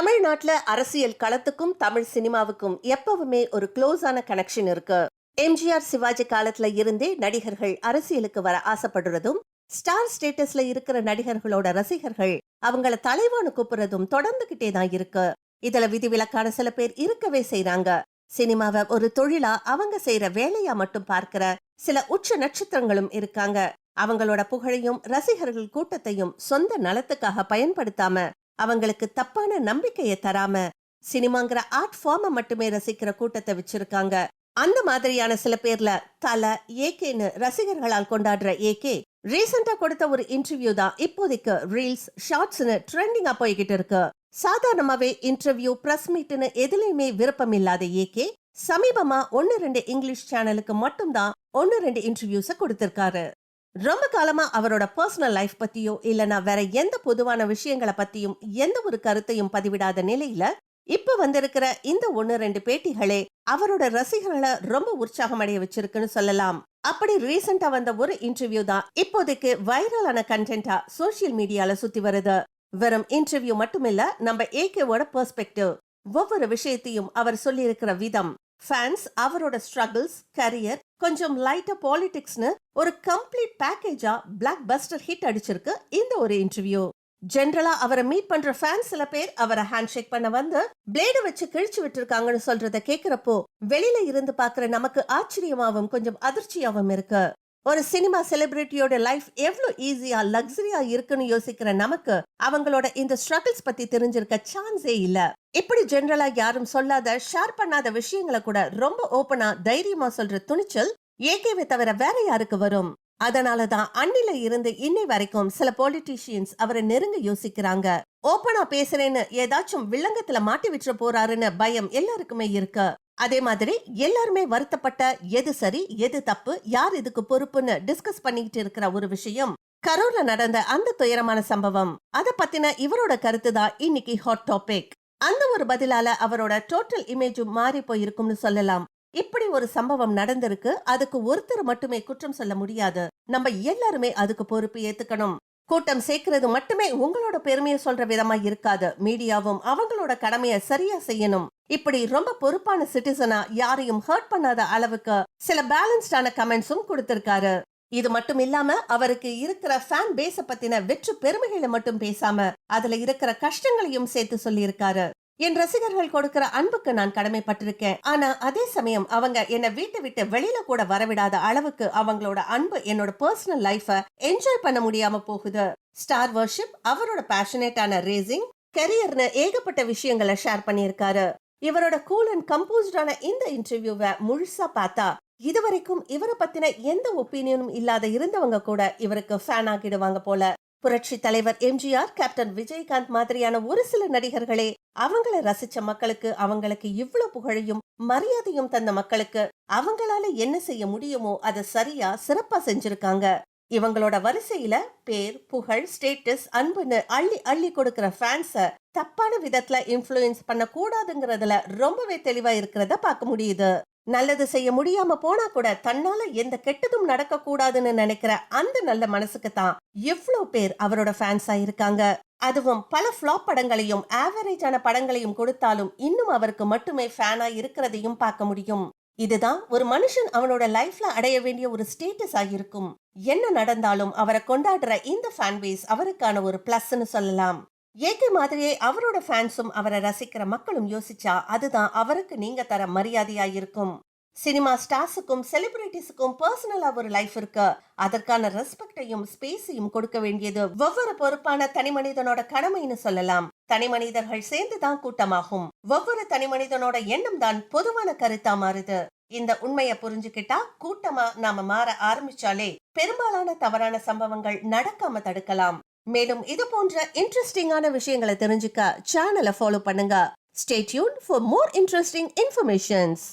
தமிழ்நாட்டுல அரசியல் களத்துக்கும் தமிழ் சினிமாவுக்கும் எப்பவுமே ஒரு க்ளோஸான கனெக்ஷன் இருக்கு. எம்ஜிஆர் சிவாஜி காலத்துல இருந்தே நடிகர்கள் அரசியலுக்கு வர ஆசைப்படுறதும் ஸ்டார் ஸ்டேட்டஸ்ல இருக்கிற நடிகர்களோட ரசிகர்கள் அவங்கள தலைவான்னு கூப்பிடுறதும் தொடர்ந்துகிட்டே தான் இருக்கு. இதுல விதிவிலக்கான சில பேர் இருக்கவே செய்றாங்க. சினிமாவை ஒரு தொழிலா அவங்க செய்யற வேலையா மட்டும் பார்க்கிற சில உச்ச நட்சத்திரங்களும் இருக்காங்க. அவங்களோட புகழையும் ரசிகர்கள் கூட்டத்தையும் சொந்த நலத்துக்காக பயன்படுத்தாம அவங்களுக்கு தப்பான நம்பிக்கையை தராம சினிமாங்கிற ஆர்ட் ஃபார்மை மட்டுமே ரசிக்கிற கூட்டத்தை வச்சிருக்காங்க. அந்த மாதிரியான சில பேர்ல தல ஏகேன்னு ரசிகர்களால் கொண்டாடுற ஏகே ரீசெண்டா கொடுத்த ஒரு இன்டர்வியூ தான் இப்போதைக்கு ரீல்ஸ் ஷார்ட்ஸ்னு ட்ரெண்டிங்கா போய்கிட்டு இருக்கு. சாதாரணமாவே இன்டர்வியூ பிரஸ் மீட்னு எதுலயுமே விருப்பம் இல்லாத ஏகே சமீபமா ஒன்னு ரெண்டு இங்கிலீஷ் சேனலுக்கு மட்டும்தான் ஒன்னு ரெண்டு இன்டர்வியூஸ கொடுத்திருக்காரு. ரொம்ப காலமா அவரோட பர்சனல் லைஃப் பத்தியோ இல்லனா வேற எந்த பொதுவான விஷயங்களை பத்தியும் எந்த ஒரு கருத்தையும் பதிவிடாத நிலையில இப்ப வந்திருக்கிற இந்த ஒன்னு ரெண்டு பேட்டிகளே அவரோட ரசிகர்களை ரொம்ப உற்சாகம் அடைய வச்சிருக்குன்னு சொல்லலாம். அப்படி ரீசெண்டா வந்த ஒரு இன்டர்வியூ தான் இப்போதைக்கு வைரலான கண்டென்ட்டா சோஷியல் மீடியால சுத்தி வருது. வெறும் இன்டர்வியூ மட்டுமில்ல நம்ம ஏகேவோட பெர்ஸ்பெக்டிவ் ஒவ்வொரு விஷயத்தையும் அவர் சொல்லியிருக்கிற விதம். ஃபேன்ஸ் அவரோட ஸ்ட்ரகிள்ஸ் கரியர் கொஞ்சம் லைட்டா பாலிடிக்ஸ்னு ஒரு கம்ப்ளீட் பேக்கேஜா பிளாக் பஸ்டர் ஹிட் அடிச்சிருக்கு இந்த ஒரு இன்டர்வியூ ஜென்ரலா அவரை மீட் பண்ற ஃபேன்ஸ் சில பேர் அவரை ஹேண்ட் ஷேக் பண்ண வந்து பிளேடு வச்சு கிழிச்சு விட்டுருக்காங்கன்னு சொல்றத கேக்குறப்போ வெளியில இருந்து பாக்குற நமக்கு ஆச்சரியமாவும் கொஞ்சம் அதிர்ச்சியாவும் இருக்கு. ஒரு சினிமா செலிபிரிட்டியோட லைஃப் எவ்வளோ ஈஸியா லக்ஸரியா இருக்குன்னு யோசிக்கிற நமக்கு அவங்களோட இந்த ஸ்ட்ரகிள்ஸ் பத்தி தெரிஞ்சிருக்க சான்ஸே இல்ல. இப்படி ஜென்ரலா யாரும் சொல்லாத ஷேர் பண்ணாத விஷயங்களை கூட ரொம்ப ஓபனா தைரியமா சொல்ற துணிச்சல் ஏகேவை தவிர வேற யாருக்கு வரும்? அதனாலதான் அன்னில இருந்து இன்னை வரைக்கும் சில பொலிட்டீஷியன்ஸ் அவரை நெருங்க யோசிக்கிறாங்க. ஓப்பனா பேசுறேன்னு ஏதாச்சும் வில்லங்கத்துல மாட்டி விட்டுற போறாருன்னு பயம் எல்லாருக்குமே இருக்கு. அதே மாதிரி எல்லாருமே வருத்தப்பட்ட எது சரி எது தப்பு யார் இதுக்கு பொறுப்புன்னு டிஸ்கஸ் பண்ணிக்கிட்டு இருக்கிற ஒரு விஷயம். கரூர்ல நடந்த அந்த துயரமான சம்பவம். அத பத்தின இவரோட கருத்து தான் இன்னைக்கு ஹாட் டாபிக் அந்த ஒரு பதிலால அவரோட டோட்டல் இமேஜும் மாறி போயிருக்கும்னு சொல்லலாம். இப்படி ஒரு சம்பவம் நடந்திருக்கு. அதுக்கு ஒருத்தர் மட்டுமே குற்றம் சொல்ல முடியாது. நம்ம எல்லாருமே அதுக்கு பொறுப்பு ஏத்துக்கணும். கூட்டம் சேர்க்கிறது மட்டுமே உங்களோட பெருமையை சொல்ற விதமா இருக்காது. மீடியாவும் அவங்களோட கடமையை சரியா செய்யணும். இப்படி ரொம்ப பொறுப்பான சிட்டிசனா யாரையும் ஹர்ட் பண்ணாத அளவுக்கு சில பேலன்ஸ்டான கமெண்ட்ஸும் கொடுத்திருக்காரு. இது மட்டும் இல்லாம அவருக்கு இருக்கிற ஃபேன் பேஸ பத்தின வெற்று பெருமைகளை மட்டும் பேசாம அதுல இருக்கிற கஷ்டங்களையும் சேர்த்து சொல்லியிருக்காரு. என் ரசிகர்கள் கொடுக்கிற அன்புக்கு நான் கடமைப்பட்டிருக்கேன். ஆனா அதே சமயம் அவங்க என்ன வீட்டை விட்டு வெளியில கூட வரவிடாத அளவுக்கு அவங்களோட அன்பு என்னோட பர்சனல் லைஃப என்ஜாய் பண்ண முடியாம போகுது. ஸ்டார் வர்ஷிப் அவரோட பேஷனேட்டான ரேசிங் கெரியர்னு ஏகப்பட்ட விஷயங்களை ஷேர் பண்ணியிருக்காரு. இவரோட கூல் அண்ட் கம்போஸ்டான இந்த இன்டர்வியூவை முழுசா பார்த்தா இதுவரைக்கும் இவரை பத்தின எந்த ஒப்பீனியனும் இல்லாத இருந்தவங்க கூட இவருக்கு ஃபேன் ஆகிடுவாங்க போல. புரட்சி தலைவர் எம்ஜிஆர் கேப்டன் விஜயகாந்த் மாதிரியான ஒரு சில நடிகர்களே அவங்கள ரசிச்ச மக்களுக்கு அவங்களுக்கு இவ்வளவு புகழையும் மரியாதையும் தந்த மக்களுக்கு அவங்களால என்ன செய்ய முடியுமோ அதை சரியா சிறப்பா செஞ்சிருக்காங்க. இவங்களோட வரிசையில பேர் புகழ் ஸ்டேட்டஸ் அன்புன்னு அள்ளி அள்ளி கொடுக்கிற ஃபேன்ஸ தப்பான விதத்துல இன்ஃப்ளூயன்ஸ் பண்ணக்கூடாதுங்கிறதுல ரொம்பவே தெளிவா இருக்கிறத பார்க்க முடியுது. நல்லது செய்ய முடியாம போனா கூட தன்னால எந்த கெட்டதும் நடக்க கூடாதுன்னு நினைக்கிற அந்த நல்ல மனசுக்கு தான் எவ்வளவு பேர் அவரோட ஃபேன்ஸா இருக்காங்க. அதுவும் பல ஃப்ளாப் படங்களையும் ஆவரேஜான படங்களையும் கொடுத்தாலும் இன்னும் அவருக்கு மட்டுமே ஃபேனா இருக்கிறதையும் பார்க்க முடியும். இதுதான் ஒரு மனுஷன் அவனோட லைஃப்ல அடைய வேண்டிய ஒரு ஸ்டேட்டஸ் ஆகிருக்கும் என்ன நடந்தாலும் அவரை கொண்டாடுற இந்த ஃபேன் பேஸ் அவருக்கான ஒரு பிளஸ்ன்னு சொல்லலாம். ஏகே மாதிரியே அவரோட ஃபேன்ஸும் அவரை ரசிக்கிற மக்களும் யோசிச்சா அதுதான் அவருக்கு நீங்க தர மரியாதையா இருக்கும். சினிமா ஸ்டார்ஸுக்கும் செலிபிரிட்டிஸுக்கும் பர்சனலா ஒரு லைஃப் இருக்கு. அதற்கான ரெஸ்பெக்டையும் ஸ்பேஸையும் கொடுக்க வேண்டியது ஒவ்வொரு பொறுப்பான தனி மனிதனோட கடமைன்னு சொல்லலாம். தனி மனிதர்கள் சேர்ந்துதான் கூட்டமாகும். ஒவ்வொரு தனி மனிதனோட எண்ணம் தான் பொதுவான கருத்தா மாறுது. இந்த உண்மையை புரிஞ்சுக்கிட்டா கூட்டமா நாம மாற ஆரம்பிச்சாலே பெரும்பாலான தவறான சம்பவங்கள் நடக்காம தடுக்கலாம். மேலும் இது போன்ற இன்ட்ரெஸ்டிங்கான விஷயங்களை தெரிஞ்சுக்க சேனலை ஃபாலோ பண்ணுங்க. Stay tune for more interesting informations